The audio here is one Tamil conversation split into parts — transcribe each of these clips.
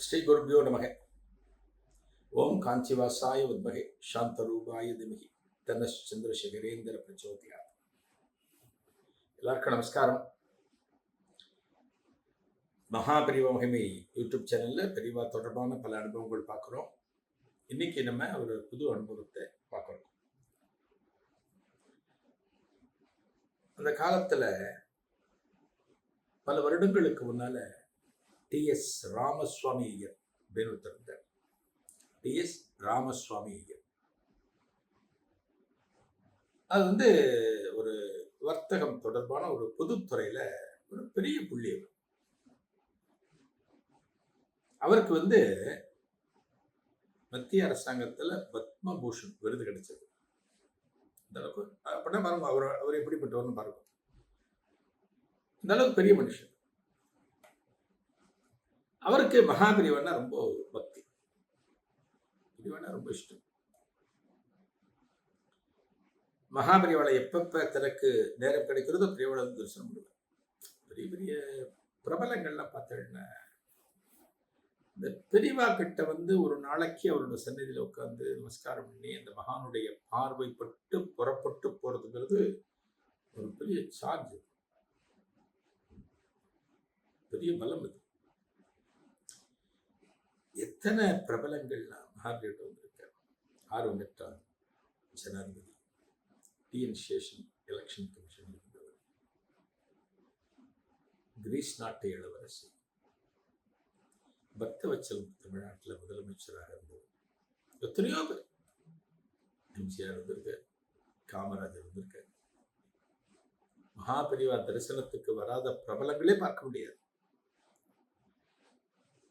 ஸ்ரீ குருபியோ நமக. ஓம் காஞ்சிவாசாய உத்மகே. சாந்தரூபாய திமகி தன்ன சந்திரசேகரேந்திர பிரச்சோதியா. எல்லாருக்கும் நமஸ்காரம். மகாபரிவ மகிமை யூடியூப் சேனல்ல பெரியவா தொடர்பான பல அனுபவங்கள் பார்க்குறோம். இன்னைக்கு நம்ம ஒரு புது அனுபவத்தை பார்க்குறோம். அந்த காலத்துல பல வருடங்களுக்கு முன்னால டிஎஸ் ராமசுவாமி ஐயர் அப்படின்னு ஒருத்தர் இருந்தார். டிஎஸ் ராமசுவாமி ஐயர் அது வந்து ஒரு வர்த்தகம் தொடர்பான ஒரு பொதுத்துறையில ஒரு பெரிய புள்ளி அவர். அவருக்கு வந்து மத்திய அரசாங்கத்தில் பத்மபூஷன் விருது கிடைச்சது. இந்த அளவுக்கு அப்படின்னா பாருங்க அவர் அவர் எப்படிப்பட்டவர்னு பாருங்க. இந்த அளவுக்கு பெரிய மனுஷன். அவருக்கு மகாபிரிவன்னா ரொம்ப பக்தி. பிரிவன்னா ரொம்ப இஷ்டம். மகாபிரிவாளை எப்பப்ப தனக்கு நேரம் கிடைக்கிறதோ பிரிவாளை தரிசனம் பண்ணுவார். பெரிய பெரிய பிரபலங்கள்லாம் பார்த்தேன்னா இந்த பெரியவா கிட்ட வந்து ஒரு நாளைக்கு அவரோட சன்னதியில் உட்காந்து நமஸ்காரம் பண்ணி அந்த மகானுடைய பார்வைப்பட்டு புறப்பட்டு போறதுங்கிறது ஒரு பெரிய சார்ஜ் பெரிய பலம் அது. எத்தனை பிரபலங்கள்லாம் மகாபீரிட்ட வந்திருக்கார்? ஆர்வம் பெற்றார் ஜனாதிபதி. டிஎன் சேஷன் எலெக்ஷன் கமிஷன் இருந்தவர். கிரீஸ் நாட்டு இளவரசி. பக்தவச்சலம் தமிழ்நாட்டில் முதலமைச்சராக இருந்தவர். எத்தனையோ பேர். எம்ஜிஆர் இருந்திருக்கார் காமராஜர் இருந்திருக்கார் மகாபெரிவா தரிசனத்துக்கு வராத பிரபலங்களே பார்க்க முடியாது.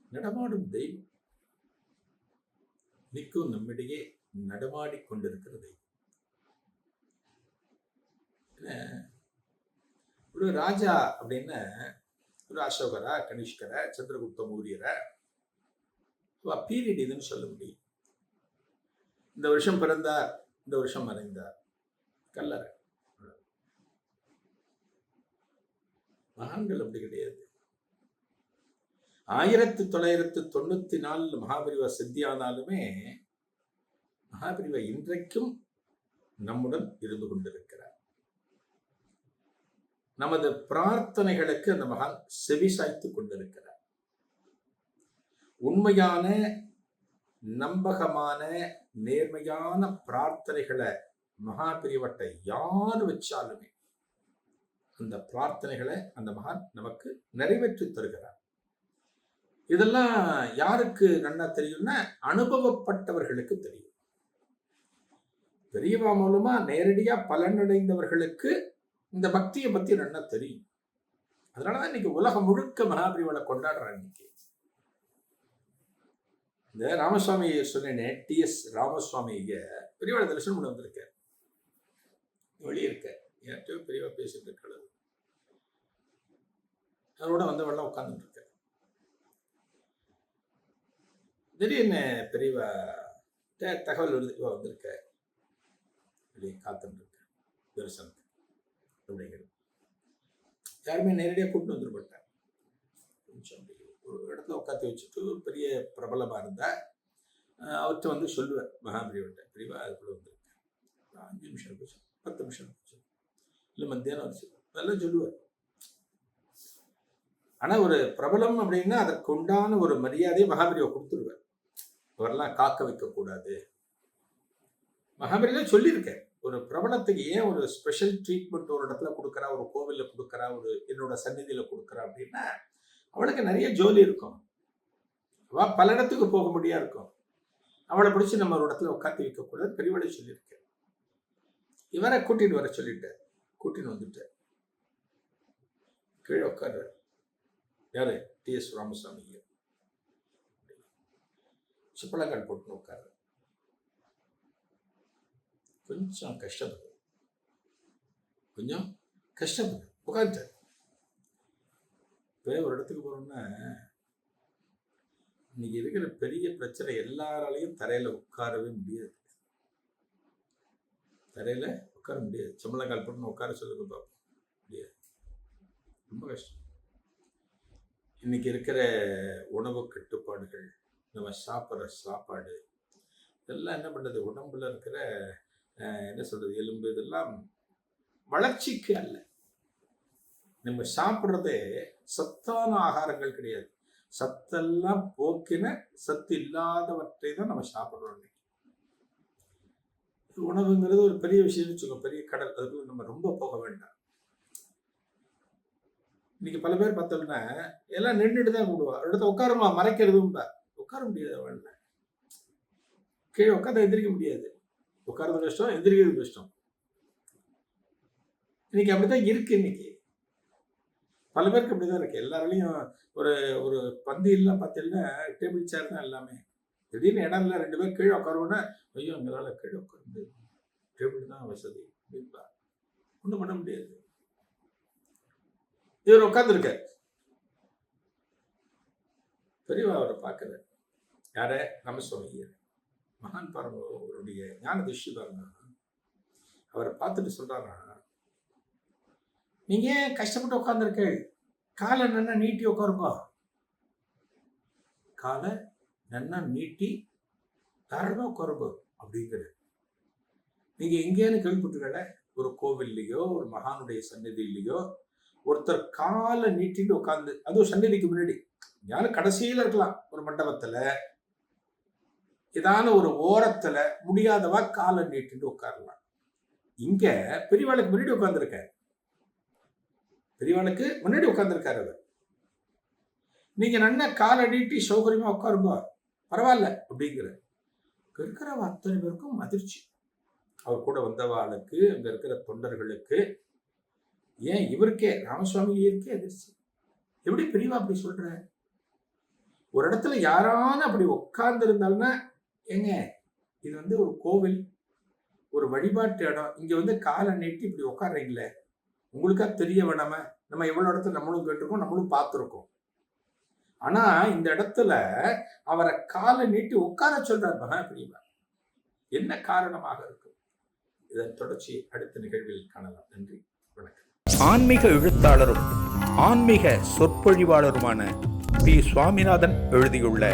நடமாடும் தெய்வம். நிற்கும் நம்மிடையே நடமாடி கொண்டிருக்கிறது. ஒரு ராஜா அப்படின்னு ஒரு அசோகரா கனிஷ்கரை சந்திரகுப்த மௌரியரை? பீரியட் இதுன்னு சொல்ல முடியும். இந்த வருஷம் பிறந்தார் இந்த வருஷம் மறைந்தார். கல்லறை மகான்கள் அப்படி கிடையாது. ஆயிரத்தி தொள்ளாயிரத்து தொண்ணூத்தி நாலுல மகாபிரிவா சித்தியானாலுமே மகாபிரிவா இன்றைக்கும் நம்முடன் இருந்து கொண்டிருக்கிறார். நமது பிரார்த்தனைகளுக்கு அந்த மகான் செவி சாய்த்து கொண்டிருக்கிறார். உண்மையான நம்பகமான நேர்மையான பிரார்த்தனைகளை மகாபிரிவட்டை யார் வச்சாலுமே அந்த பிரார்த்தனைகளை அந்த மகான் நமக்கு நிறைவேற்றி தருகிறார். இதெல்லாம் யாருக்கு நன்னா தெரியும்னா அனுபவப்பட்டவர்களுக்கு தெரியும். பெரியவா மூலமா நேரடியா பலனடைந்தவர்களுக்கு இந்த பக்தியை பத்தி நல்லா தெரியும். அதனாலதான் இன்னைக்கு உலகம் முழுக்க மகாபிரிவளை கொண்டாடுறாங்க இன்னைக்கு. இந்த ராமசுவாமி சொன்னேனே டி எஸ் ராமசுவாமி பெரியவளை தரிசனம் கொண்டு வந்திருக்கார். வெளியிருக்க யார்கிட்டயோ பெரியவா பேசிட்டு இருக்கிறது அவரோட வந்தவெல்லாம் உட்கார்ந்துட்டு இருக்க திடீர்னு பெரியவா தகவல் வருது இவ வந்திருக்க. வெளியே காத்துட்டு இருக்க. தரிசனத்துக்கு அப்படிங்கிறது. யாருமே நேரடியாக கூட்டு வந்துட மாட்டாங்க. கொஞ்சம் அப்படி ஒரு இடத்துல உட்காந்து வச்சுட்டு ஒரு பெரிய பிரபலமாக இருந்தா அவர்கிட்ட வந்து சொல்லுவேன். மகாபிரிவர்கிட்ட பிரிவா அதுக்குள்ள வந்திருக்கேன் ஒரு அஞ்சு நிமிஷம் இருக்கும் பத்து நிமிஷம் இருக்கும் இல்லை மத்தியானம் வச்சு அதெல்லாம் சொல்லுவார் ஆனால் ஒரு பிரபலம் அப்படின்னா அதற்கு உண்டான ஒரு மரியாதையை மகாபிரிவை கொடுத்துருவார் அவரெல்லாம் காக்க வைக்கக்கூடாது. மகாபலியில சொல்லியிருக்கேன் ஒரு பிரபலத்துக்கு ஏன் ஒரு ஸ்பெஷல் ட்ரீட்மெண்ட் ஒரு இடத்துல கொடுக்குறா ஒரு கோவிலில் கொடுக்குறா ஒரு என்னோட சந்நிதியில் கொடுக்குறா அப்படின்னா அவளுக்கு நிறைய ஜோலி இருக்கும். அவள் பல இடத்துக்கு போக முடியா இருக்கும். அவளை பிடிச்சி நம்ம ஒரு இடத்துல உட்காந்து வைக்கக்கூடாது பெரியவளை சொல்லியிருக்கேன் இவரை கூட்டின்னு வர சொல்லிட்டேன் கூட்டின்னு வந்துட்டேன் கீழே உட்காரு யாரு? D S Ramasamy. சிப்பளங்கால் போட்டு உட்காரு. கொஞ்சம் கஷ்டப்படு. கொஞ்சம் கஷ்டப்படு. உட்காந்து இப்போ ஒரு இடத்துக்கு போகிறோம்னா இன்னைக்கு இருக்கிற பெரிய பிரச்சனை எல்லாராலையும் தரையில் உட்காரவே முடியாது. தரையில் உட்கார முடியாது. சம்பளங்கால் போட்டு உட்கார சொல்லுங்க பார்ப்போம் முடியாது. ரொம்ப கஷ்டம். இன்னைக்கு இருக்கிற உணவு கட்டுப்பாடுகள் நம்ம சாப்பிட்ற சாப்பாடு. இதெல்லாம் என்ன பண்ணுறது உடம்புல இருக்கிற என்ன சொல்றது? எலும்பு இதெல்லாம் வளர்ச்சிக்கு அல்ல. நம்ம சாப்பிட்றதே சத்தான ஆகாரங்கள் கிடையாது. சத்தெல்லாம் போக்கின சத்து இல்லாதவற்றை தான் நம்ம சாப்பிட்றோம் இன்னைக்கு. உணவுங்கிறது ஒரு பெரிய விஷயம்னு வச்சுக்கோங்க. பெரிய கடல். அதுக்குள்ள நம்ம ரொம்ப போக வேண்டாம். இன்னைக்கு பல பேர் பார்த்தோம்னா எல்லாம் நின்றுட்டு தான் கூடுவா. ஒரு இடத்துல உட்காருமா? மறைக்கிறதும் உட்கார முடியாது அவன்ல கீழே உட்காந்து எந்திரிக்க முடியாது. உட்கார்றது கஷ்டம் எந்திரிக்கிறது கஷ்டம். இன்னைக்கு அப்படிதான் இருக்கு இன்னைக்கு. பல பேருக்கு அப்படிதான் இருக்கு. எல்லாராலையும் ஒரு ஒரு பந்து இல்லை பார்த்தீங்கன்னா டேபிள் சேர் தான் எல்லாமே. திடீர்னு இடம் இல்லை ரெண்டு பேர் கீழே உட்காருவோன்னா ஐயோ எங்களால் கீழே உட்கார முடியாது டேபிள் தான் வசதி அப்படின்பா. ஒன்றும் பண்ண முடியாது. இவர் உட்காந்துருக்க பெரியவா அவரை பார்க்குறேன் யார? ராமசுவாமி ஐயர் மகான் பாருங்க அவருடைய ஞான திருஷ்டி பாருங்க அவரை பார்த்துட்டு சொல்றாரா நீங்க ஏன் கஷ்டப்பட்டு உட்காந்துருக்க காலை நன்னா நீட்டி உட்காருங்க காலை நன்னா நீட்டி தாராளமாக உட்காருங்க அப்படிங்கிற நீங்க எங்கேயானு கேள்விப்பட்டிருக்கல ஒரு கோவில்லையோ ஒரு மகானுடைய சன்னதியிலையோ ஒருத்தர் காலை நீட்டிட்டு உட்காந்து அதுவும் சந்நிதிக்கு முன்னாடி யாரும் கடைசியில இருக்கலாம் ஒரு மண்டபத்துல. ஏதான ஒரு ஓரத்துல முடியாதவா காலை நீட்டிட்டு உட்காரலாம். இங்க பெரியவாளுக்கு முன்னாடி உட்கார்ந்துருக்க பெரியவாளுக்கு முன்னாடி உட்கார்ந்துருக்காரு அவர். நீங்க நல்லா காலை நீட்டி சௌகரியமா உட்காருங்க. பரவாயில்ல அப்படிங்கிற இருக்கிற அத்தனை பேருக்கும் அதிர்ச்சி அவர் கூட வந்தவாளுக்கு அங்க இருக்கிற தொண்டர்களுக்கு ஏன் இவருக்கே ராமசுவாமி ஐயருக்கே அதிர்ச்சி. எப்படி பெரியவா அப்படி சொல்ற ஒரு இடத்துல யாரான அப்படி உட்கார்ந்து இருந்தாலும்னா ஏங்க இது வந்து ஒரு கோவில் ஒரு வழிபாட்டு இடம். இங்க வந்து காலை நீட்டி இப்படி உட்காடுறீங்களே உங்களுக்கா தெரிய வேணாம நம்ம எவ்வளவு இடத்துல நம்மளும் கேட்டிருக்கோம் நம்மளும் பார்த்துருக்கோம். ஆனா இந்த இடத்துல அவரை காலை நீட்டி உட்கார சொல்றார் மகா பெரியவா என்ன காரணமாக இருக்கும்? இதன் தொடர்ச்சி அடுத்த நிகழ்வில் காணலாம். நன்றி வணக்கம். ஆன்மீக எழுத்தாளரும் ஆன்மீக சொற்பொழிவாளருமான பி. சுவாமிநாதன் எழுதியுள்ள